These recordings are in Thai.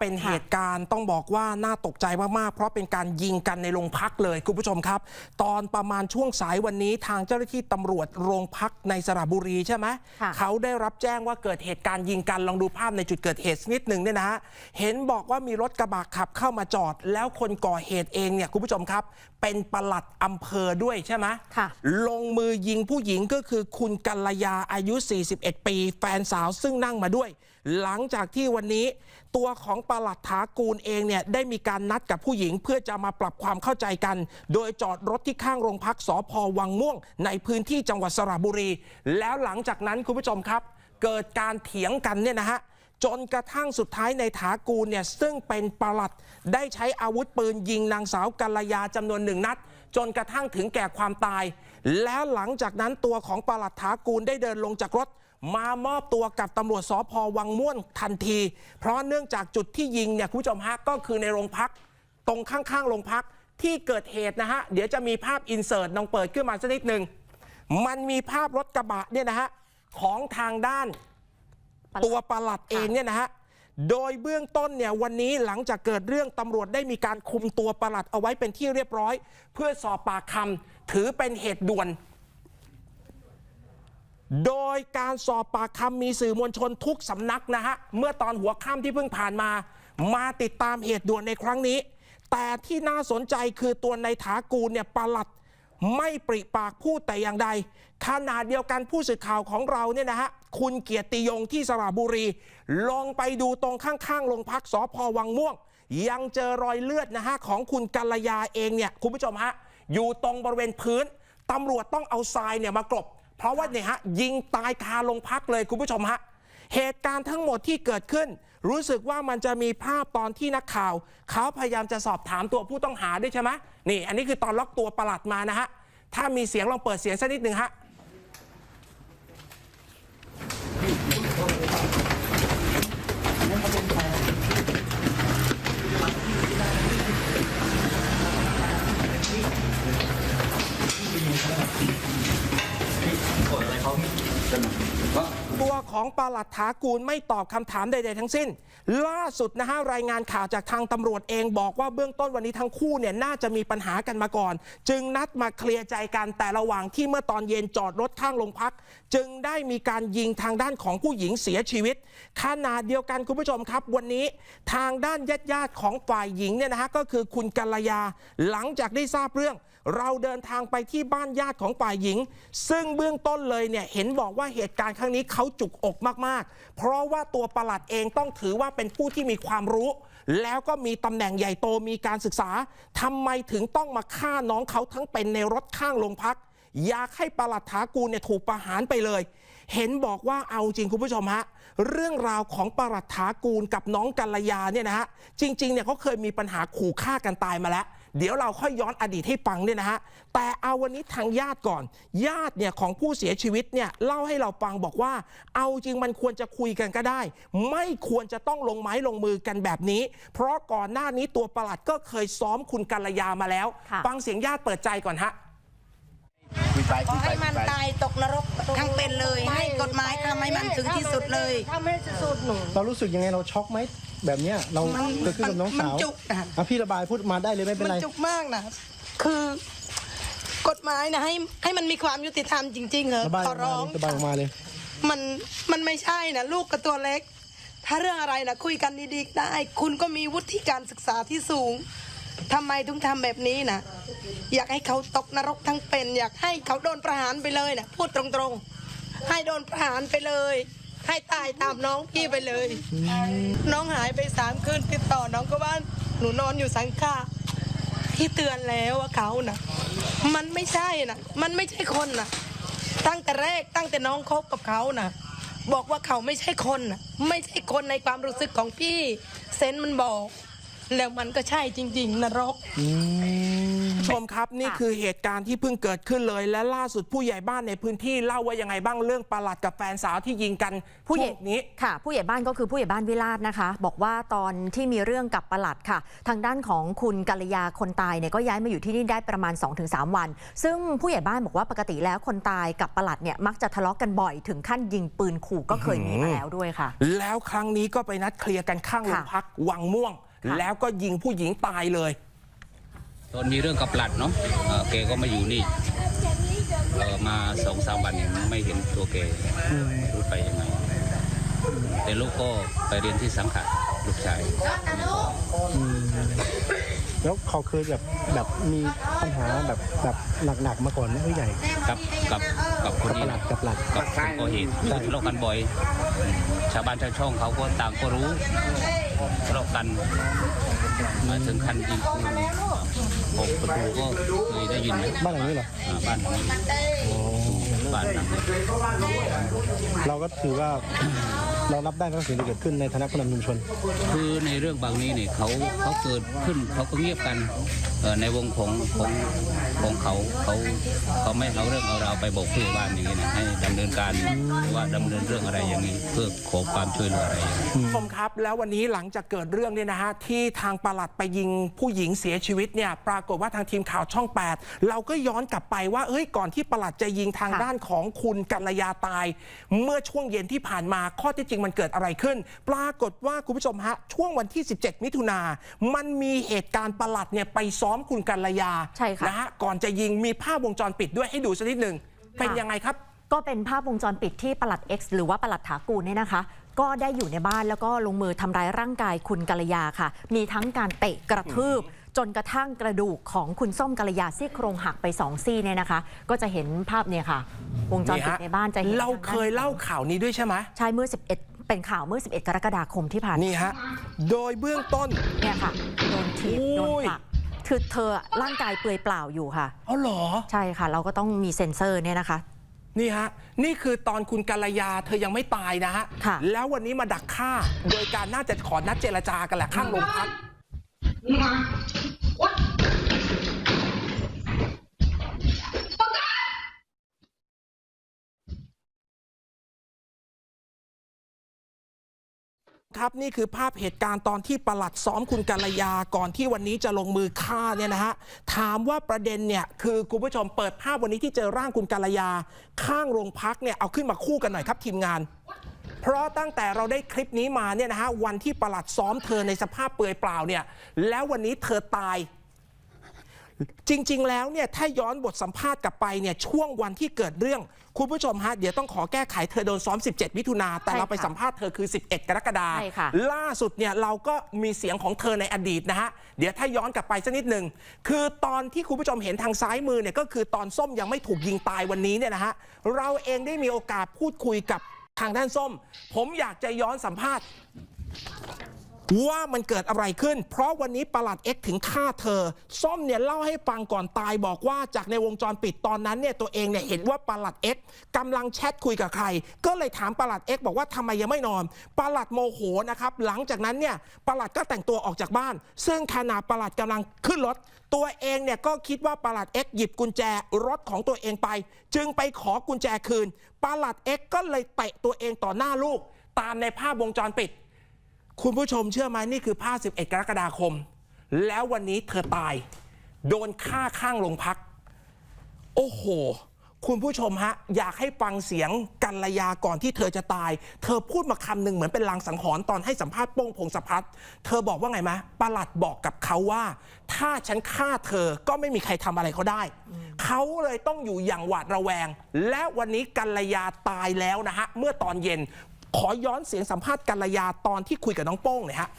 เป็นเหตุการณ์ต้องบอกว่าน่าตกใจมาก ๆ เพราะเป็นการยิงกันในโรงพักเลยคุณผู้ชมครับ ตอนประมาณช่วงสายวันนี้ทางเจ้าหน้าที่ตำรวจโรงพักในสระบุรีใช่ไหมค่ะเขาได้รับแจ้งว่าเกิดเหตุการณ์ยิงกันลองดูภาพในจุดเกิดเหตุสักนิดหนึ่งเนี่ยนะฮะเห็นบอกว่ามีรถกระบะขับเข้ามาจอด แล้วคนก่อเหตุเองเนี่ยคุณผู้ชมครับ เป็นปลัดอำเภอด้วยใช่ไหมค่ะลงมือยิงผู้หญิงก็คือคุณกัลยาอายุ 41 ปี แฟนสาวซึ่งนั่งมาด้วย หลังจากที่วันนี้ตัวของปลัดถากูลเองเนี่ยได้มีการนัดกับผู้หญิง เพื่อจะมาปรับความเข้าใจกัน โดยจอดรถที่ข้างโรงพักสพวังม่วง ในพื้นที่จังหวัดสระบุรี แล้วหลังจากนั้นคุณผู้ชมครับ เกิดการเถียงกันเนี่ยนะฮะจนกระทั่งสุดท้ายในถากูลเนี่ยซึ่งเป็นปลัด ได้ใช้อาวุธปืนยิงนางสาวกัลยาจำนวนหนึ่งนัด จนกระทั่งถึงแก่ความตาย แล้วหลังจากนั้นตัวของปลัดถากูลได้เดินลงจากรถ มามอบตัวกับตำรวจสพวังม่วนทันที เพราะเนื่องจากจุดที่ยิงเนี่ยคุณผู้ชมฮะก็คือในโรงพัก ตรงข้างๆโรงพักที่เกิดเหตุนะฮะ เดี๋ยวจะมีภาพอินเสิร์ตน้องเปิดขึ้นมาสักนิดหนึ่งมันมีภาพรถกระบะเนี่ยนะฮะ ของทางด้าน ตัวประหลัดเองเนี่ยนะฮะ โดยเบื้องต้นเนี่ยวันนี้หลังจากเกิดเรื่องตำรวจได้มีการคุมตัวประหลัดเอาไว้เป็นที่เรียบร้อย เพื่อสอบปากคำถือเป็นเหตุด่วน โดยการสอบปากคำมีสื่อมวลชนทุกสำนักนะฮะ เมื่อตอนหัวค่ำที่เพิ่งผ่านมา มาติดตามเหตุด่วนในครั้งนี้ แต่ที่น่าสนใจคือตัวในถากูลเนี่ยประหลัดไม่ปริปากพูดแต่อย่างใด ขนาดเดียวกันผู้สื่อข่าวของเราเนี่ยนะฮะ คุณเกียรติยงที่สระบุรี ลองไปดูตรงข้างๆโรงพักสพวังม่วง ยังเจอรอยเลือดนะฮะของคุณกัลยาเองเนี่ยคุณผู้ชมฮะอยู่ตรงบริเวณพื้นตำรวจต้องเอาทรายเนี่ยมากรบ เพราะว่าเนี่ยฮะยิงตายคาโรงพักเลยคุณผู้ชมฮะเหตุการณ์ทั้งหมดที่เกิดขึ้น รู้สึกว่ามันจะมีภาพตอนที่นักข่าว เขาพยายามจะสอบถามตัวผู้ต้องหาด้วยใช่ไหมนี่ อันนี้คือตอนล็อกตัวประหลัดมานะฮะถ้ามีเสียงลองเปิดเสียงสักนิดหนึ่งฮะ ตัวของปลัดถากูลไม่ตอบคำถามใดๆทั้งสิ้น ล่าสุดนะฮะรายงานข่าวจากทางตำรวจเองบอกว่าเบื้องต้นวันนี้ทั้งคู่เนี่ยน่าจะมีปัญหากันมาก่อน จึงนัดมาเคลียร์ใจกันแต่ระหว่างที่เมื่อตอนเย็นจอดรถข้างโรงพัก จึงได้มีการยิงทางด้านของผู้หญิงเสียชีวิตขนาดเดียวกันคุณผู้ชมครับ วันนี้ทางด้านญาติๆของฝ่ายหญิงเนี่ยนะฮะก็คือคุณกัลยาหลังจากได้ทราบเรื่อง เราเดินทางไปที่บ้านญาติของฝ่ายหญิง ซึ่งเบื้องต้นเลยเนี่ยเห็นบอกว่าเหตุการณ์ครั้งนี้เขาจุกอกมากๆ เพราะว่าตัวประหลัดเองต้องถือว่าเป็นผู้ที่มีความรู้ แล้วก็มีตำแหน่งใหญ่โตมีการศึกษาทำไมถึงต้องมาฆ่าน้องเขาทั้งเป็นในรถข้างโรงพัก อยากให้ประหลัดถากูลเนี่ยถูกประหารไปเลย เห็นบอกว่าเอาจริงคุณผู้ชมฮะเรื่องราวของประหลัดถากูลกับน้องกัลยาเนี่ยนะฮะจริงๆเนี่ยเขาเคยมีปัญหาขู่ฆ่ากันตายมาแล้ว เดี๋ยวเราค่อยย้อนอดีตให้ฟังเนี่ยนะฮะ แต่เอาวันนี้ทางญาติก่อน ญาติเนี่ยของผู้เสียชีวิตเนี่ยเล่าให้เราฟังบอกว่า เอาจริงมันควรจะคุยกันก็ได้ ไม่ควรจะต้องลงไม้ลงมือกันแบบนี้ เพราะก่อนหน้านี้ตัวประหลัดก็เคยซ้อมคุณกัลยามาแล้วค่ะฟังเสียงญาติเปิดใจก่อนฮะคุย ไปขอคุยไปให้มันคุยไปตายตกนรกทั้งเป็นเลย ให้กฎหมายทำให้มันถึงที่สุดเลย ทำให้สุดหนู เรารู้สึกยังไงเราช็อกไหมแบบเนี้ยเรามันเกิดขึ้นกับน้องมันสาวจุกอะ อะพี่ระบายพูดมาได้เลยไม่เป็นมันไรจุกมากนะคือ กฎหมายนะให้ให้มันมีความยุติธรรมจริงๆเหรอระบายขอออกมาร้อง เลยระบายออกมาเลย มันมันไม่ใช่นะลูกกับตัวเล็ก ถ้าเรื่องอะไรนะคุยกันดีๆได้ คุณก็มีวุฒิการศึกษาที่สูง ทำไมถึงทำแบบนี้นะอยากให้เขาตกนรกทั้งเป็น อยากให้เขาโดนประหารไปเลยนะพูดตรงๆ ให้โดนประหารไปเลย ให้ตายตามน้องพี่ไปเลย น้องหายไปสามคืนติดต่อน้องก็ว่าหนูนอนอยู่สังขะที่เตือนแล้วว่าเขานะมันไม่ใช่นะมันไม่ใช่คนนะตั้งแต่แรกตั้งแต่น้องคบกับเขานะบอกว่าเขาไม่ใช่คนนะไม่ใช่คนในความรู้สึกของพี่ เซนมันบอก แล้วมันก็ใช่จริง ๆ นรกอืมชมครับนี่ค่ะคือเหตุการณ์ที่เพิ่งเกิดขึ้นเลย และล่าสุดผู้ใหญ่บ้านในพื้นที่เล่าว่ายังไงบ้างเรื่องประหลัดกับแฟนสาวที่ยิงกันผู้ใหญ่ช่วงนี้ค่ะ ผู้ใหญ่บ้านก็คือผู้ใหญ่บ้านวิลาศนะคะ บอกว่าตอนที่มีเรื่องกับประหลัดค่ะ ทางด้านของคุณกัลยาคนตายเนี่ยก็ย้ายมาอยู่ที่นี่ได้ประมาณ 2-3 วัน ซึ่งผู้ใหญ่บ้านบอกว่าปกติแล้วคนตายกับประหลัดเนี่ยมักจะทะเลาะกันบ่อยถึงขั้นยิงปืนขู่ก็เคยมีมาแล้วด้วยค่ะ แล้วครั้งนี้ก็ไปนัดเคลียร์กันข้างโรงค่ะพักวังม่วงค่ะแล้วก็ยิงผู้หญิงตายเลย ตอนมีเรื่องกับหลัดเนาะเอ่อแกก็มาอยู่นี่เออมาสองสามวันเนี่ยไม่เห็นตัวแกไม่รู้ไปยังไง แต่ลูกก็ไปเรียนที่สังขะลูกชาย แล้วเขาเคยแบบแบบมีปัญหาแบบแบบหนักๆมาก่อนไหมผู้ใหญ่กับกับกับคนนี้นะกับหลัดกับคนก่อเหตุทะเลาะกันบ่อยชาวบ้านชาวช่องเขาก็ต่างก็รู้ทะเลาะกันมาถึงขั้นยิงปืนหกประตูก็เคยได้ยินไหมบ้านหลังนี้เหรออ่าบ้านหลังนี้บ้านหลังนี้เราก็ถือว่า เรารับได้กับสิ่งที่เกิดขึ้นในฐานะผู้นำชุมชน คือในเรื่องบางนี้เนี่ยเขาเขาเกิดขึ้นเขาก็เงียบกันเอ่อในวงของของของเขาเขาเขาไม่เอาเรื่องเอาราวไปบอกผู้ใหญ่บ้านอย่างนี้นะให้ดำเนินการหรือว่าดำเนินเรื่องอะไรอย่างนี้เพื่อขอความช่วยเหลืออะไรอย่างนี้ผู้ชมครับ แล้ววันนี้หลังจากเกิดเรื่องเนี่ยนะฮะที่ทางปลัดไปยิงผู้หญิงเสียชีวิตเนี่ยปรากฏว่าทางทีมข่าวช่อง 8 เราก็ย้อนกลับไปว่าเอ้ยก่อนที่ปลัดจะยิงทางค่ะด้านของคุณกัลยาตาย เมื่อช่วงเย็นที่ผ่านมาข้อที่จริงมันเกิดอะไรขึ้น ปรากฏว่าคุณผู้ชมฮะ ช่วงวันที่ 17 มิถุนา มันมีเหตุการณ์ปลัดเนี่ยไปซ้อมคุณกัลยาใช่ค่ะ นะฮะก่อนจะยิงมีภาพวงจรปิดด้วยให้ดูสักนิดหนึ่งเป็นยังไงครับ ก็เป็นภาพวงจรปิดที่ปลัด X หรือว่าปลัดถากูลเนี่ยนะคะ ก็ได้อยู่ในบ้านแล้วก็ลงมือทำร้ายร่างกายคุณกัลยาค่ะ มีทั้งการเตะกระทืบ จนกระทั่งกระดูกของคุณส้มกัลยาซี่โครงหักไปสองซี่เนี่ยนะคะ ก็จะเห็นภาพเนี่ยค่ะ วงจรปิดในบ้านจะเห็นเราเคยเล่าข่าวนี้ด้วยใช่ไหมใช่เมื่อ 11เป็นข่าวเมื่อ 11 กรกฎาคมที่ผ่านมานี่ฮะ โดยเบื้องต้น เนี่ยค่ะ โดนถีบโดนโอ้ยผลักคือเธอร่างกายเปลือยเปล่าอยู่ค่ะอ๋อเหรอ ใช่ค่ะ เราก็ต้องมีเซ็นเซอร์เนี่ยนะคะ นี่ฮะ นี่คือตอนคุณกัลยาเธอยังไม่ตายนะฮะค่ะแล้ววันนี้มาดักฆ่า โดยการน่าจะขอนัดเจรจากันแหละข้างโรงพัก ครับนี่คือภาพเหตุการณ์ตอนที่ประหลัดซ้อมคุณกัลยาก่อนที่วันนี้จะลงมือฆ่าเนี่ยนะฮะถามว่าประเด็นเนี่ยคือคุณผู้ชมเปิดภาพวันนี้ที่เจอร่างคุณกัลยา ข้างโรงพักเนี่ยเอาขึ้นมาคู่กันหน่อยครับทีมงาน เพราะตั้งแต่เราได้คลิปนี้มาเนี่ยนะฮะวันที่ประหลัดซ้อมเธอในสภาพเปลือยเปล่าเนี่ยแล้ววันนี้เธอตาย จริง ๆ แล้วเนี่ยถ้าย้อนบทสัมภาษณ์กลับไปเนี่ยช่วงวันที่เกิดเรื่อง คุณผู้ชมฮะเดี๋ยวต้องขอแก้ไขเธอโดนซ้อม 17 มิถุนาแต่ใช่เราไปค่ะสัมภาษณ์เธอคือ 11 กรกฎาใช่ค่ะ ล่าสุดเนี่ยเราก็มีเสียงของเธอในอดีตนะฮะเดี๋ยวถ้าย้อนกลับไปสักนิดหนึ่งคือตอนที่คุณผู้ชมเห็นทางซ้ายมือเนี่ยก็คือตอนส้มยังไม่ถูกยิงตายวันนี้เนี่ยนะฮะเราเองได้มีโอกาสพูดคุยกับ ทางด้านส้ม ผมอยากจะย้อนสัมภาษณ์ ว่ามันเกิดอะไรขึ้น เพราะวันนี้ประหลัดเอ็กถึงฆ่าเธอ ส้มเนี่ยเล่าให้ฟังก่อนตายบอกว่าจากในวงจรปิดตอนนั้นเนี่ยตัวเองเนี่ยเห็นว่าประหลัดเอ็กกำลังแชทคุยกับใคร ก็เลยถามประหลัดเอ็กบอกว่าทำไมยังไม่นอนประหลัดโมโหนะครับหลังจากนั้นเนี่ยประหลัดก็แต่งตัวออกจากบ้าน ซึ่งขณะประหลัดกำลังขึ้นรถ ตัวเองเนี่ยก็คิดว่าประหลัดเอ็กหยิบกุญแจรถของตัวเองไป จึงไปขอกุญแจคืนประหลัดเอ็กก็เลยเตะตัวเองต่อหน้าลูก ตามในภาพวงจรปิด คุณผู้ชมเชื่อไหมนี่คือภาพ 11 กรกฎาคม แล้ววันนี้เธอตาย โดนฆ่าข้างโรงพัก โอ้โห คุณผู้ชมฮะ อยากให้ฟังเสียงกัลยาก่อนที่เธอจะตาย เธอพูดมาคำหนึ่งเหมือนเป็นลางสังหรณ์ตอนให้สัมภาษณ์โป้งพงศพัฒน์เธอบอกว่าไงมะประหลัดบอกกับเขาว่า ถ้าฉันฆ่าเธอก็ไม่มีใครทำอะไรเขาได้ เขาเลยต้องอยู่อย่างหวาดระแวง และวันนี้กัลยาตายแล้วนะฮะเมื่อตอนเย็น ขอย้อนเสียงสัมภาษณ์กัลยาตอนที่คุยกับน้องโป้งหน่อยฮะ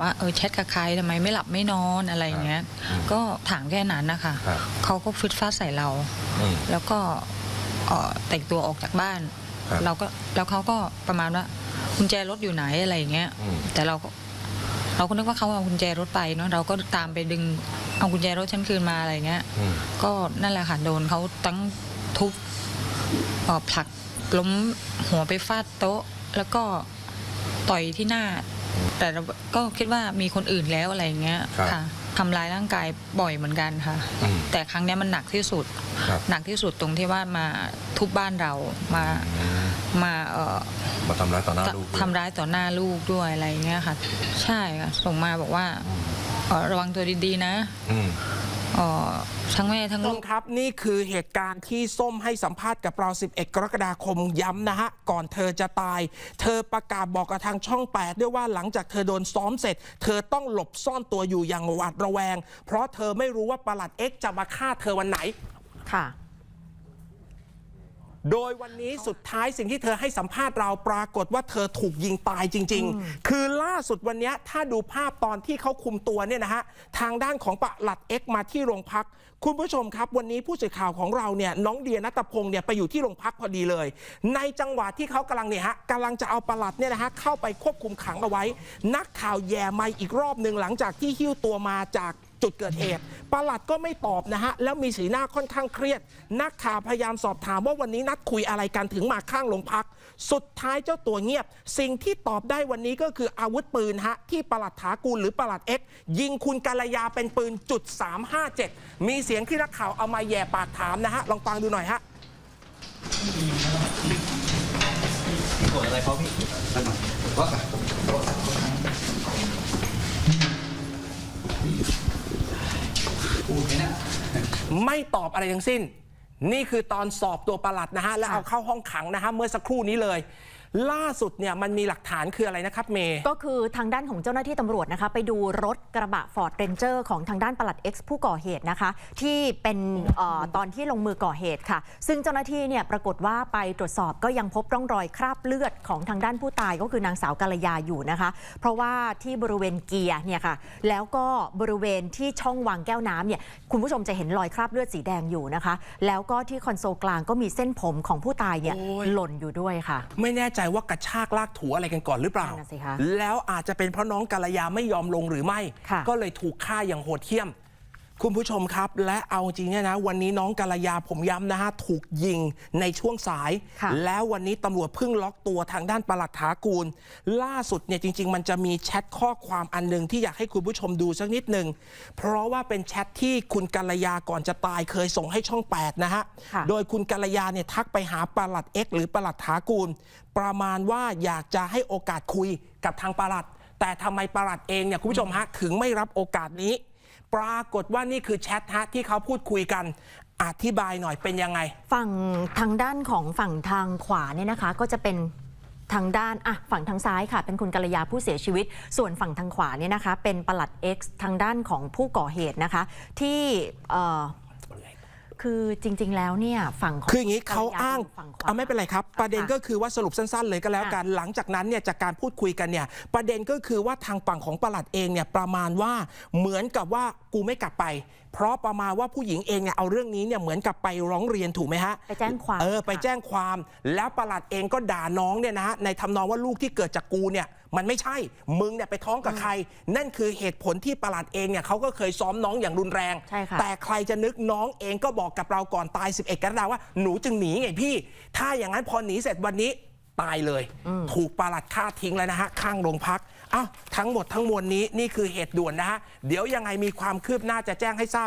ว่าเออแชทกับใครทำไมไม่หลับไม่นอนอะไรอย่างเงี้ย ก็ถามแค่นั้นนะคะครับเขาก็ฟึดฟาดใส่เรา อืม แล้วก็เอ่อแต่งตัวออกจากบ้าน ครับเราก็แล้วเขาก็ประมาณว่ากุญแจรถอยู่ไหนอะไรอย่างเงี้ย อืม แต่เราก็เราก็นึกว่าเขาเอากุญแจรถไปเนาะเราก็ตามไปดึงเอากุญแจรถฉันคืนมาอะไรอย่างเงี้ย อืม ก็นั่นแหละค่ะโดนเขาตั้งทุบเอ่อผลัก ล้มหัวไปฟาดโต๊ะ แล้วก็ต่อยที่หน้า แต่เราก็คิดว่ามีคนอื่นแล้วอะไรอย่างเงี้ยครับค่ะทำร้ายร่างกายบ่อยเหมือนกันค่ะอืมแต่ครั้งเนี้ยมันหนักที่สุดครับหนักที่สุดตรงที่ว่ามาทุบบ้านเรามามาเอ่อมาทำร้ายต่อหน้าลูกด้วยทำร้ายต่อหน้าลูกด้วยอะไรเงี้ยค่ะ ใช่ค่ะส่งมาบอกว่าเอ่อระวังตัวดีๆนะอืมเอ่อ ทั้งแม่ทั้งส้ลูมกครับนี่คือเหตุการณ์ที่ส้มให้สัมภาษณ์กับเรา 11 กรกฎาคมย้ำนะฮะ ก่อนเธอจะตาย เธอประกาศบอกกับทางช่อง 8 ด้วยว่าหลังจากเธอโดนซ้อมเสร็จ เธอต้องหลบซ่อนตัวอยู่อย่างหวาดระแวง เพราะเธอไม่รู้ว่าประหลัดเอ็กซ์จะมาฆ่าเธอวันไหนค่ะ โดยวันนี้สุดท้ายสิ่งที่เธอให้สัมภาษณ์เราปรากฏว่าเธอถูกยิงตายจริง ๆ คือล่าสุดวันนี้ถ้าดูภาพตอนที่เขาคุมตัวเนี่ยนะฮะทางด้านของปลัดเอ็กซ์มาที่โรงพัก คุณผู้ชมครับ วันนี้ผู้สื่อข่าวของเราเนี่ยน้องเดียนัตพงศ์เนี่ยไปอยู่ที่โรงพักพอดีเลย ในจังหวะที่เขากำลังเนี่ยฮะกำลังจะเอาปลัดเนี่ยนะฮะเข้าไปควบคุมขังเอาไว้ นักข่าวแย่ไม่อีกรอบหนึ่งหลังจากที่หิ้วตัวมาจาก จุดเกิดเหตุปลัดก็ไม่ตอบนะฮะ แล้วมีสีหน้าค่อนข้างเครียด นักข่าวพยายามสอบถามว่าวันนี้นัดคุยอะไรกันถึงมาข้างโรงพัก สุดท้ายเจ้าตัวเงียบ สิ่งที่ตอบได้วันนี้ก็คืออาวุธปืนฮะ ที่ปลัดถากูลหรือปลัดเอ็กซ์ยิงคุณกาลยาเป็นปืนจุด357 มีเสียงที่นักข่าวเอามาแย่ปากถามนะฮะ ลองฟังดูหน่อยฮะไไม่ตอบอะไรทั้งสิ้น นี่คือตอนสอบตัวประหลัดนะฮะ แล้วเอาเข้าห้องขังนะฮะ เมื่อสักครู่นี้เลย ล่าสุดเนี่ยมันมีหลักฐานคืออะไรนะครับเมย์ ก็คือทางด้านของเจ้าหน้าที่ตำรวจนะคะ ไปดูรถกระบะฟอร์ดเรนเจอร์ของทางด้านปลัด X ผู้ก่อเหตุนะคะ ที่เป็นเออตอนที่ลงมือก่อเหตุค่ะ ซึ่งเจ้าหน้าที่เนี่ยปรากฏว่าไปตรวจสอบก็ยังพบร่องรอยคราบเลือดของทางด้านผู้ตายก็คือนางสาวกาลยาอยู่นะคะ เพราะว่าที่บริเวณเกียร์เนี่ยค่ะแล้วก็บริเวณที่ช่องวางแก้วน้ำเนี่ยคุณผู้ชมจะเห็นรอยคราบเลือดสีแดงอยู่นะคะ แล้วก็ที่คอนโซลกลางก็มีเส้นผมของผู้ตายเนี่ยโอ้ย หล่นอยู่ด้วยค่ะ ไม่แน่ใจว่ากระชากลากถูอะไรกันก่อนหรือเปล่า นั่นน่ะสิคะแล้วอาจจะเป็นเพราะน้องกาลยาไม่ยอมลงหรือไม่ ค่ะ ก็เลยถูกฆ่าอย่างโหดเหี้ยม คุณผู้ชมครับ และเอาจริงเนี่ยนะ วันนี้น้องกาลยาผมย้ำนะฮะ ถูกยิงในช่วงสายค่ะแล้ววันนี้ตำรวจเพิ่งล็อกตัวทางด้านปลัดถากูล ล่าสุดเนี่ยจริง ๆ มันจะมีแชทข้อความอันหนึ่งที่อยากให้คุณผู้ชมดูสักนิดหนึ่ง เพราะว่าเป็นแชทที่คุณกัลยาก่อนจะตายเคยส่งให้ช่อง 8 นะฮะค่ะโดยคุณกัลยาเนี่ยทักไปหาปลัดเอ็กหรือปลัดถากูล ประมาณว่าอยากจะให้โอกาสคุยกับทางปลัด แต่ทำไมปลัดเองเนี่ยคุณผู้ชมฮะถึงไม่รับโอกาสนี้ ปรากฏว่านี่คือแชทฮะที่เขาพูดคุยกันอธิบายหน่อยเป็นยังไง ฝั่งทางด้านของฝั่งทางขวาเนี่ยนะคะ ก็จะเป็นทางด้านอะฝั่งทางซ้ายค่ะ เป็นคุณกัลยาผู้เสียชีวิต ส่วนฝั่งทางขวาเนี่ยนะคะ เป็นปลัด X ทางด้านของผู้ก่อเหตุนะคะ ที่ คือจริง ๆ แล้วเนี่ยฝั่งของคืออย่างนี้กัลเขายอ้างยู่ฝั่งขวาเอาไม่เป็นไรครับ ประเด็นค่ะก็คือว่าสรุปสั้น ๆ เลยก็แล้วกัน หลังจากนั้นเนี่ยจากการพูดคุยกันเนี่ย ประเด็นก็คือว่าทางฝั่งของปลัดเองเนี่ยประมาณว่าเหมือนกับว่ากูไม่กลับไป เพราะประมาณว่าผู้หญิงเองเนี่ยเอาเรื่องนี้เนี่ยเหมือนกับไปร้องเรียนถูกไหมฮะไปแจ้งความเออไปค่ะ แจ้งความ แล้วประหลัดเองก็ด่าน้องเนี่ยนะฮะในทำนองว่าลูกที่เกิดจากกูเนี่ย มันไม่ใช่ มึงเนี่ยไปท้องกับใคร นั่นคือเหตุผลที่ประหลัดเองเนี่ยเขาก็เคยซ้อมน้องอย่างรุนแรง ใช่ค่ะ แต่ใครจะนึกน้องเองก็บอกกับเราก่อนตาย 11 กรกฎาคมว่าหนูจึงหนีไงพี่ ถ้าอย่างนั้นพอหนีเสร็จวันนี้ตายเลย ถูกประหลัดฆ่าทิ้งแล้วนะฮะข้างโรงพักอ้าวทั้งหมดทั้งมวลนี้นี่คือเหตุด่วนนะฮะเดี๋ยวยังไงมีความคืบหน้าจะแจ้งให้ทราบ